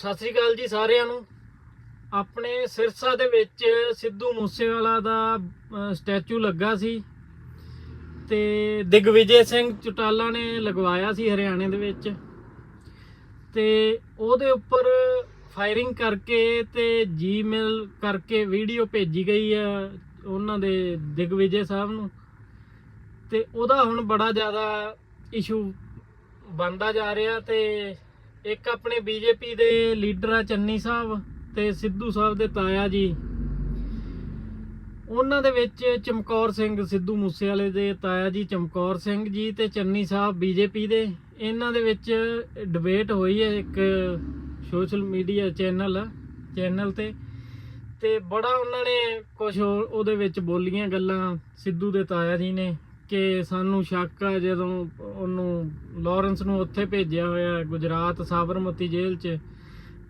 ਸਤਿ ਸ੍ਰੀ ਅਕਾਲ ਜੀ ਸਾਰਿਆਂ ਨੂੰ। ਆਪਣੇ ਸਿਰਸਾ ਦੇ ਵਿੱਚ ਸਿੱਧੂ ਮੂਸੇਵਾਲਾ ਦਾ ਸਟੈਚੂ ਲੱਗਾ ਸੀ ਤੇ ਦਿਗਵਿਜੇ ਸਿੰਘ ਚੁਟਾਲਾ ਨੇ ਲਗਵਾਇਆ ਸੀ ਹਰਿਆਣੇ ਦੇ ਵਿੱਚ। ਤੇ ਉਹਦੇ ਉੱਪਰ ਫਾਇਰਿੰਗ ਕਰਕੇ ਤੇ ਜੀਮੇਲ ਕਰਕੇ ਵੀਡੀਓ ਭੇਜੀ ਗਈ ਆ ਉਹਨਾਂ ਦੇ ਦਿਗਵਿਜੇ ਸਾਹਿਬ ਨੂੰ। ਤੇ ਉਹਦਾ ਹੁਣ ਬੜਾ ਜ਼ਿਆਦਾ ਇਸ਼ੂ ਬਣਦਾ ਜਾ ਰਿਹਾ ਤੇ ਇੱਕ ਆਪਣੇ ਬੀਜੇਪੀ ਦੇ ਲੀਡਰ ਆ ਚੰਨੀ ਸਾਹਿਬ ਤੇ ਸਿੱਧੂ ਸਾਹਿਬ ਦੇ ਤਾਇਆ ਜੀ। ਉਹਨਾਂ ਦੇ ਵਿੱਚ ਚਮਕੌਰ ਸਿੰਘ, ਸਿੱਧੂ ਮੂਸੇਵਾਲੇ ਦੇ ਤਾਇਆ ਜੀ ਚਮਕੌਰ ਸਿੰਘ ਜੀ ਤੇ ਚੰਨੀ ਸਾਹਿਬ ਬੀਜੇਪੀ ਦੇ। ਇਹਨਾਂ ਦੇ ਵਿੱਚ ਡਿਬੇਟ ਹੋਈ ਹੈ ਇੱਕ ਸੋਸ਼ਲ ਮੀਡੀਆ ਚੈਨਲ ਚੈਨਲ ਤੇ। ਤੇ ਬੜਾ ਉਹਨਾਂ ਨੇ ਕੁਝ ਉਹਦੇ ਵਿੱਚ ਬੋਲੀਆਂ ਗੱਲਾਂ ਸਿੱਧੂ ਦੇ ਤਾਇਆ ਜੀ ਨੇ। ਕਿ ਸਾਨੂੰ ਸ਼ੱਕ ਆ ਜਦੋਂ ਉਹਨੂੰ ਲਾਰੈਂਸ ਨੂੰ ਉੱਥੇ ਭੇਜਿਆ ਹੋਇਆ ਗੁਜਰਾਤ ਸਾਬਰਮਤੀ ਜੇਲ੍ਹ 'ਚ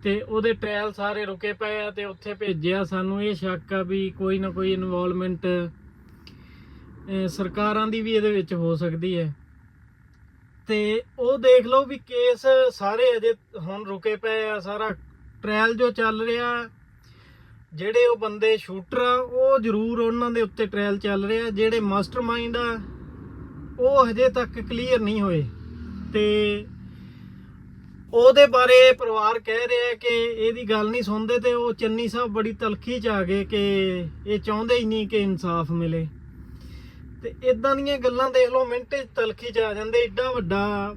ਤੇ ਉਹਦੇ ਟ੍ਰਾਇਲ ਸਾਰੇ ਰੁਕੇ ਪਏ ਆ ਤੇ ਉੱਥੇ ਭੇਜਿਆ ਸਾਨੂੰ ਇਹ ਸ਼ੱਕ ਆ ਵੀ ਕੋਈ ਨਾ ਕੋਈ ਇਨਵੋਲਵਮੈਂਟ ਸਰਕਾਰਾਂ ਦੀ ਵੀ ਇਹਦੇ ਵਿੱਚ ਹੋ ਸਕਦੀ ਹੈ। ਤੇ ਉਹ ਦੇਖ ਲਓ ਵੀ ਕੇਸ ਸਾਰੇ ਅਜੇ ਹੁਣ ਰੁਕੇ ਪਏ ਆ, ਸਾਰਾ ਟ੍ਰਾਇਲ ਜੋ ਚੱਲ ਰਿਹਾ, ਜਿਹੜੇ ਉਹ ਬੰਦੇ ਸ਼ੂਟਰ ਆ, ਉਹ ਜ਼ਰੂਰ ਉਹਨਾਂ ਦੇ ਉੱਤੇ ਟ੍ਰਾਇਲ ਚੱਲ ਰਿਹਾ, ਜਿਹੜੇ ਮਾਸਟਰਮਾਈਂਡ ਆ ਉਹ ਹਜੇ ਤੱਕ ਕਲੀਅਰ ਨਹੀਂ ਹੋਏ। ਤੇ ਉਹਦੇ ਬਾਰੇ ਪਰਿਵਾਰ ਕਹਿ ਰਿਹਾ ਕਿ ਇਹਦੀ ਗੱਲ ਨਹੀਂ ਸੁਣਦੇ ਤੇ ਉਹ ਚੰਨੀ ਸਾਹਿਬ ਬੜੀ ਤਲਖੀ ਚ ਆ ਗਏ ਕਿ ਇਹ ਚਾਹੁੰਦੇ ਹੀ ਨਹੀਂ ਕਿ ਇਨਸਾਫ ਮਿਲੇ। ਤੇ ਇਦਾਂ ਦੀਆਂ ਗੱਲਾਂ ਦੇਖ ਲਓ, ਮਿੰਟੇ 'ਚ ਤਲਖੀ ਚ ਆ ਜਾਂਦੇ। ਏਡਾ ਵੱਡਾ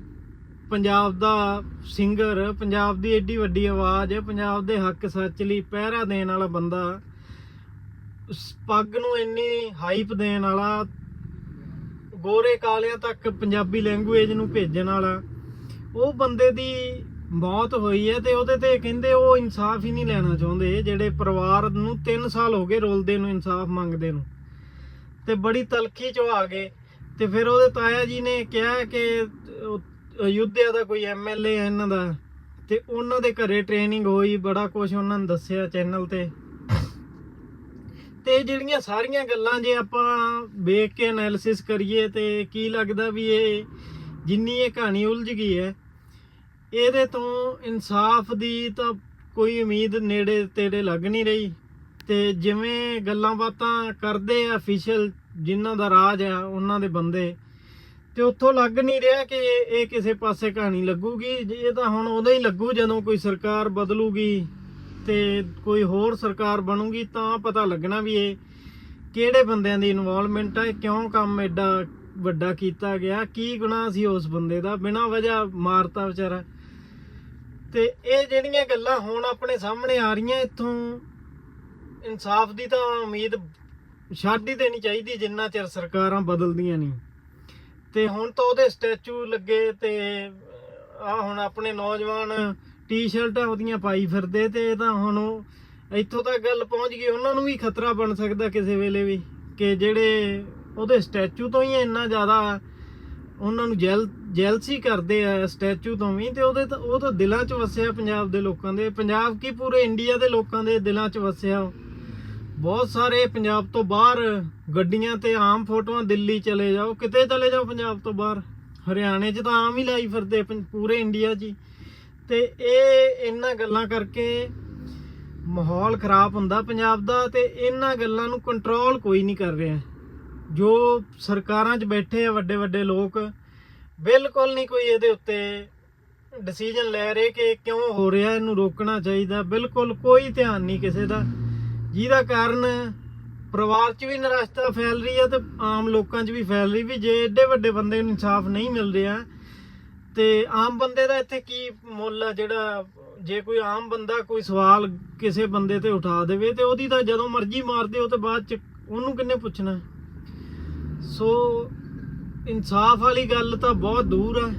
ਪੰਜਾਬ ਦਾ ਸਿੰਗਰ ਪੰਜਾਬ ਦੀ ਏਡੀ ਵੱਡੀ ਆਵਾਜ਼, ਪੰਜਾਬ ਦੇ ਹੱਕ ਸੱਚ ਲਈ ਪਹਿਰਾ ਦੇਣ ਵਾਲਾ ਬੰਦਾ ਉਸ ਪੱਗ ਨੂੰ ਇੰਨੀ ਹਾਈਪ ਦੇਣ ਵਾਲਾ ਗੋਰੇ ਕਾਲਿਆਂ ਤੱਕ ਪੰਜਾਬੀ ਲੈਂਗੁਏਜ ਨੂੰ ਭੇਜਣ ਵਾਲਾ। ਉਹ ਬੰਦੇ ਦੀ ਮੌਤ ਹੋਈ ਹੈ ਤੇ ਉਹਦੇ ਤੇ ਕਹਿੰਦੇ ਉਹ ਇਨਸਾਫ ਹੀ ਨਹੀਂ ਲੈਣਾ ਚਾਹੁੰਦੇ, ਜਿਹੜੇ ਪਰਿਵਾਰ ਨੂੰ 3 ਸਾਲ ਹੋ ਗਏ ਰੋਲਦੇ ਨੂੰ, ਇਨਸਾਫ ਮੰਗਦੇ ਨੂੰ। ਤੇ ਬੜੀ ਤਲਖੀ ਚੋਂ ਆ ਗਏ। ਤੇ ਫਿਰ ਉਹਦੇ ਤਾਇਆ ਜੀ ਨੇ ਕਿਹਾ ਕਿ ਉਹ ਅਯੁੱਧਿਆ ਦਾ ਕੋਈ ਐਮਐਲਏ ਹੈ ਇਹਨਾਂ ਦਾ। ਤੇ ਉਹਨਾਂ ਦੇ ਘਰੇ ਟ੍ਰੇਨਿੰਗ ਹੋਈ, ਬੜਾ ਕੁਝ ਉਹਨਾਂ ਨੇ ਦੱਸਿਆ ਚੈਨਲ ਤੇ। ਤੇ ਜਿਹੜੀਆਂ ਸਾਰੀਆਂ ਗੱਲਾਂ ਜੇ ਆਪਾਂ ਵੇਖ ਕੇ ਐਨਾਲਿਸਿਸ ਕਰੀਏ ਤੇ ਕੀ ਲੱਗਦਾ ਵੀ ਇਹ ਜਿੰਨੀ ਇਹ ਕਹਾਣੀ ਉਲਝ ਗਈ ਹੈ, ਇਹਦੇ ਤੋਂ ਇਨਸਾਫ ਦੀ ਤਾਂ ਕੋਈ ਉਮੀਦ ਨੇੜੇ ਤੇੜੇ ਲੱਗ ਨਹੀਂ ਰਹੀ ਤੇ ਜਿਵੇਂ ਗੱਲਾਂ ਬਾਤਾਂ ਕਰਦੇ ਆ ਅਫੀਸ਼ੀਅਲ ਜਿਨ੍ਹਾਂ ਦਾ ਰਾਜ ਆ, ਉਹਨਾਂ ਦੇ ਬੰਦੇ, ਤੇ ਉੱਥੋਂ ਲੱਗ ਨਹੀਂ ਰਿਹਾ ਕਿ ਇਹ ਕਿਸੇ ਪਾਸੇ ਕਹਾਣੀ ਲੱਗੂਗੀ ਇਹ ਤਾਂ ਹੁਣ ਉਦੋਂ ਹੀ ਲੱਗੂ ਜਦੋਂ ਕੋਈ ਸਰਕਾਰ ਬਦਲੂਗੀ। ਤੇ ਕੋਈ ਹੋਰ ਸਰਕਾਰ ਬਣੂਗੀ ਤਾਂ ਪਤਾ ਲੱਗਣਾ ਵੀ ਇਹ ਕਿਹੜੇ ਬੰਦਿਆਂ ਦੀ ਇਨਵੋਲਵਮੈਂਟ ਹੈ ਕਿਉਂ ਕੰਮ ਐਡਾ ਵੱਡਾ ਕੀਤਾ ਗਿਆ, ਕੀ ਗੁਨਾਹ ਸੀ ਉਸ ਬੰਦੇ ਦਾ, ਬਿਨਾਂ ਵਜ੍ਹਾ ਮਾਰਤਾ ਵਿਚਾਰਾ। ਤੇ ਇਹ ਜਿਹੜੀਆਂ ਗੱਲਾਂ ਹੁਣ ਆਪਣੇ ਸਾਹਮਣੇ ਆ ਰਹੀਆਂ ਇੱਥੋਂ, ਇਨਸਾਫ ਦੀ ਤਾਂ ਉਮੀਦ ਛੱਡ ਹੀ ਦੇਣੀ ਚਾਹੀਦੀ, ਜਿੰਨਾ ਚਿਰ ਸਰਕਾਰਾਂ ਬਦਲਦੀਆਂ ਨਹੀਂ। ਤੇ ਹੁਣ ਤਾਂ ਉਹਦੇ ਸਟੈਚੂ ਲੱਗੇ ਤੇ ਆ ਹੁਣ ਆਪਣੇ ਨੌਜਵਾਨ ਟੀ-ਸ਼ਰਟਾਂ ਉਹਦੀਆਂ ਪਾਈ ਫਿਰਦੇ ਤੇ ਇਹ ਤਾਂ ਹੁਣ ਉਹ ਇੱਥੋਂ ਤੱਕ ਗੱਲ ਪਹੁੰਚ ਗਈ, ਉਹਨਾਂ ਨੂੰ ਵੀ ਖਤਰਾ ਬਣ ਸਕਦਾ ਕਿਸੇ ਵੇਲੇ ਵੀ, ਕਿ ਜਿਹੜੇ ਉਹਦੇ ਸਟੈਚੂ ਤੋਂ ਹੀ ਇੰਨਾ ਜ਼ਿਆਦਾ ਉਹਨਾਂ ਨੂੰ ਜੈਲ, ਜੈਲਸੀ ਕਰਦੇ ਆ ਸਟੈਚੂ ਤੋਂ ਵੀ, ਤੇ ਉਹਦੇ ਤਾਂ, ਉਹ ਤਾਂ ਦਿਲਾਂ 'ਚ ਵਸਿਆ ਪੰਜਾਬ ਦੇ ਲੋਕਾਂ ਦੇ, ਪੰਜਾਬ ਕੀ ਪੂਰੇ ਇੰਡੀਆ ਦੇ ਲੋਕਾਂ ਦੇ ਦਿਲਾਂ 'ਚ ਵਸਿਆ ਉਹ। ਬਹੁਤ ਸਾਰੇ ਪੰਜਾਬ ਤੋਂ ਬਾਹਰ ਗੱਡੀਆਂ ਤੇ ਆਮ ਫੋਟੋਆਂ ਦਿੱਲੀ ਚਲੇ ਜਾਓ, ਕਿਤੇ ਚਲੇ ਜਾਓ ਪੰਜਾਬ ਤੋਂ ਬਾਹਰ, ਹਰਿਆਣੇ 'ਚ ਤਾਂ ਆਮ ਹੀ ਲਾਈ ਫਿਰਦੇ ਪੰ- ਪੂਰੇ ਇੰਡੀਆ 'ਚ ਹੀ ਤੇ ਇਹ ਇਹਨਾਂ ਗੱਲਾਂ ਕਰਕੇ ਮਾਹੌਲ ਖਰਾਬ ਹੁੰਦਾ ਪੰਜਾਬ ਦਾ ਤੇ ਇਹਨਾਂ ਗੱਲਾਂ ਨੂੰ ਕੰਟਰੋਲ ਕੋਈ ਨਹੀਂ ਕਰ ਰਿਹਾ। ਜੋ ਸਰਕਾਰਾਂ 'ਚ ਬੈਠੇ ਆ ਵੱਡੇ ਵੱਡੇ ਲੋਕ, ਬਿਲਕੁਲ ਨਹੀਂ ਕੋਈ ਇਹਦੇ ਉੱਤੇ ਡਿਸੀਜਨ ਲੈ ਰਹੇ ਕਿ ਕਿਉਂ ਹੋ ਰਿਹਾ, ਇਹਨੂੰ ਰੋਕਣਾ ਚਾਹੀਦਾ। ਬਿਲਕੁਲ ਕੋਈ ਧਿਆਨ ਨਹੀਂ ਕਿਸੇ ਦਾ। ਜਿਹਦਾ ਕਾਰਨ ਪਰਿਵਾਰ 'ਚ ਵੀ ਨਿਰਾਸ਼ਤਾ ਫੈਲ ਰਹੀ ਹੈ ਤੇ ਆਮ ਲੋਕਾਂ 'ਚ ਵੀ ਫੈਲ ਰਹੀ ਵੀ ਜੇ ਐਡੇ ਵੱਡੇ ਬੰਦੇ ਨੂੰ ਇਨਸਾਫ ਨਹੀਂ ਮਿਲ ਰਿਹਾ ਤੇ ਆਮ ਬੰਦੇ ਦਾ ਇੱਥੇ ਕੀ ਮੁੱਲ ਆ? ਜਿਹੜਾ ਜੇ ਕੋਈ ਆਮ ਬੰਦਾ ਕੋਈ ਸਵਾਲ ਕਿਸੇ ਬੰਦੇ ਤੇ ਉਠਾ ਦੇਵੇ ਤੇ ਉਹਦੀ ਤਾਂ ਜਦੋਂ ਮਰਜ਼ੀ ਮਾਰ ਦਿਓ ਤੇ ਬਾਅਦ 'ਚ ਉਹਨੂੰ ਕਿੰਨੇ ਪੁੱਛਣਾ ਸੋ ਇਨਸਾਫ ਵਾਲੀ ਗੱਲ ਤਾਂ ਬਹੁਤ ਦੂਰ ਹੈ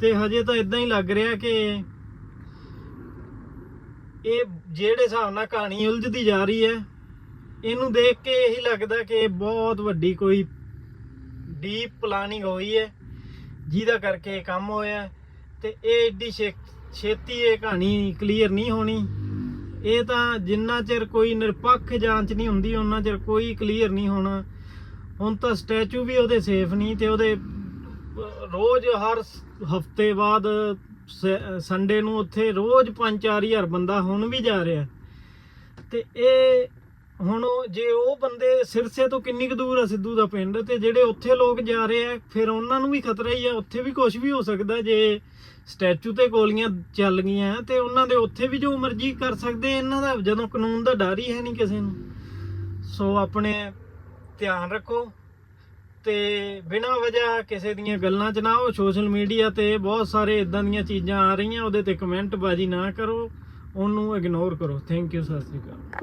ਤੇ ਹਜੇ ਤਾਂ ਇਦਾਂ ਹੀ ਲੱਗ ਰਿਹਾ ਕਿ ਇਹ ਜਿਹੜੇ ਹਿਸਾਬ ਨਾਲ ਕਹਾਣੀ ਉਲਝਦੀ ਜਾ ਰਹੀ ਹੈ, ਇਹਨੂੰ ਦੇਖ ਕੇ ਇਹੀ ਲੱਗਦਾ ਕਿ ਬਹੁਤ ਵੱਡੀ ਕੋਈ ਡੀਪ ਪਲਾਨਿੰਗ ਹੋਈ ਹੈ। ਜਿਹਦਾ ਕਰਕੇ ਇਹ ਕੰਮ ਹੋਇਆ ਤੇ ਇਹ ਏਡੀ ਛੇ- ਛੇਤੀ ਇਹ ਕਹਾਣੀ ਕਲੀਅਰ ਨਹੀਂ ਹੋਣੀ। ਇਹ ਤਾਂ ਜਿੰਨਾ ਚਿਰ ਕੋਈ ਨਿਰਪੱਖ ਜਾਂਚ ਨਹੀਂ ਹੁੰਦੀ, ਉਹਨਾਂ ਚਿਰ ਕੋਈ ਕਲੀਅਰ ਨਹੀਂ ਹੋਣਾ। ਹੁਣ ਤਾਂ ਸਟੈਚੂ ਵੀ ਉਹਦੇ ਸੇਫ ਨਹੀਂ ਤੇ ਉਹਦੇ, ਰੋਜ਼ ਹਰ ਹਫ਼ਤੇ ਬਾਅਦ ਸੰਡੇ ਨੂੰ ਉੱਥੇ ਰੋਜ਼ 5-4000 ਬੰਦਾ ਹੁਣ ਵੀ ਜਾ ਰਿਹਾ। ਤੇ ਇਹ ਹੁਣ ਉਹ- ਜੇ ਉਹ ਬੰਦੇ ਸਿਰਸੇ ਤੋਂ ਕਿੰਨੀ ਕੁ ਦੂਰ ਆ ਸਿੱਧੂ ਦਾ ਪਿੰਡ, ਤੇ ਜਿਹੜੇ ਉੱਥੇ ਲੋਕ ਜਾ ਰਹੇ ਆ, ਫਿਰ ਉਹਨਾਂ ਨੂੰ ਵੀ ਖਤਰਾ ਹੀ ਆ। ਉੱਥੇ ਵੀ ਕੁਝ ਵੀ ਹੋ ਸਕਦਾ ਜੇ ਸਟੈਚੂ ਤੇ ਗੋਲੀਆਂ ਚੱਲ ਗਈਆਂ, ਤੇ ਉਹਨਾਂ ਦੇ ਉੱਥੇ ਵੀ ਜੋ ਮਰਜ਼ੀ ਕਰ ਸਕਦੇ, ਇਹਨਾਂ ਦਾ ਜਦੋਂ ਕਾਨੂੰਨ ਦਾ ਡਰ ਹੀ ਹੈ ਨਹੀਂ ਕਿਸੇ ਨੂੰ। ਸੋ ਆਪਣੇ ਧਿਆਨ ਰੱਖੋ ਤੇ ਬਿਨਾਂ ਵਜ੍ਹਾ ਕਿਸੇ ਦੀਆਂ ਗੱਲਾਂ 'ਚ ਨਾ ਉਹ ਸੋਸ਼ਲ ਮੀਡੀਆ ਤੇ ਬਹੁਤ ਸਾਰੇ ਇਦਾਂ ਦੀਆਂ ਚੀਜ਼ਾਂ ਆ ਰਹੀਆਂ, ਉਹਦੇ ਤੇ ਕਮੈਂਟ ਬਾਜੀ ਨਾ ਕਰੋ, ਉਹਨੂੰ ਇਗਨੋਰ ਕਰੋ। Thank you Sat Sri Akal.